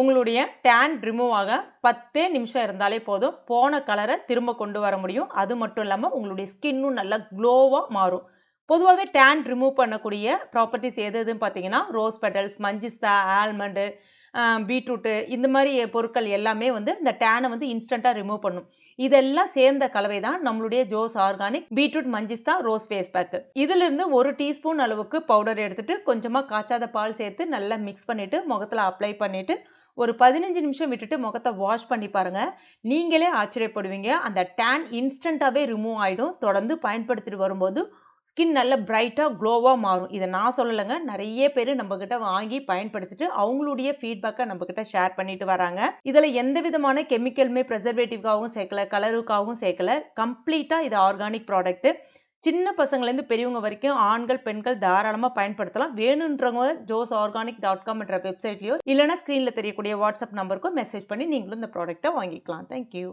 உங்களுடைய tan remove ஆக பத்தே நிமிஷம் இருந்தாலே போதும். போன கலரை திரும்ப கொண்டு வர முடியும். அது மட்டும் இல்லாமல் உங்களுடைய ஸ்கின்னும் நல்லா க்ளோவாக மாறும். பொதுவாகவே டேன் ரிமூவ் பண்ணக்கூடிய ப்ராப்பர்ட்டிஸ் எது எதுன்னு பார்த்தீங்கன்னா rose petals manjistha almond beetroot இந்த மாதிரி பொருட்கள் எல்லாமே வந்து இந்த டேனை வந்து இன்ஸ்டண்ட்டாக ரிமூவ் பண்ணும். இதெல்லாம் சேர்ந்த கலவை தான் நம்மளுடைய Jose organic beetroot manjistha rose face pack இதிலிருந்து ஒரு டீஸ்பூன் அளவுக்கு பவுடர் எடுத்துட்டு கொஞ்சமாக காய்ச்சாத பால் சேர்த்து நல்லா மிக்ஸ் பண்ணிவிட்டு முகத்தில் அப்ளை பண்ணிவிட்டு ஒரு பதினஞ்சு நிமிஷம் விட்டுட்டு முகத்தை வாஷ் பண்ணி பாருங்கள் நீங்களே ஆச்சரியப்படுவீங்க. அந்த டேன் இன்ஸ்டண்ட்டாகவே ரிமூவ் ஆகிடும் தொடர்ந்து பயன்படுத்திட்டு வரும்போது ஸ்கின் நல்ல பிரைட்டாக க்ளோவாக மாறும். இதை நான் சொல்லலைங்க. நிறைய பேர் நம்மக்கிட்ட வாங்கி பயன்படுத்திட்டு அவங்களுடைய ஃபீட்பேக்கை நம்மக்கிட்ட ஷேர் பண்ணிட்டு வராங்க. இதில் எந்த விதமான கெமிக்கலுமே ப்ரெசர்வேட்டிவ்காகவும் சேர்க்கல கலருக்காகவும் சேர்க்கல. கம்ப்ளீட்டாக இது ஆர்கானிக் ப்ராடக்ட்டு சின்ன பசங்கள்லேருந்து பெரியவங்க வரைக்கும் ஆண்கள் பெண்கள் தாராளமாக பயன்படுத்தலாம். வேணுன்றவங்க ஜோஸ் ஆர்கானிக் டாட் காம் என்ற வெப்சைட்லையோ இல்லைனா ஸ்க்ரீனில் தெரியக்கூடிய வாட்ஸ்அப் நம்பருக்கோ மெசேஜ் பண்ணி நீங்களும் இந்த ப்ராடக்ட்டை வாங்கிக்கலாம். தேங்க்யூ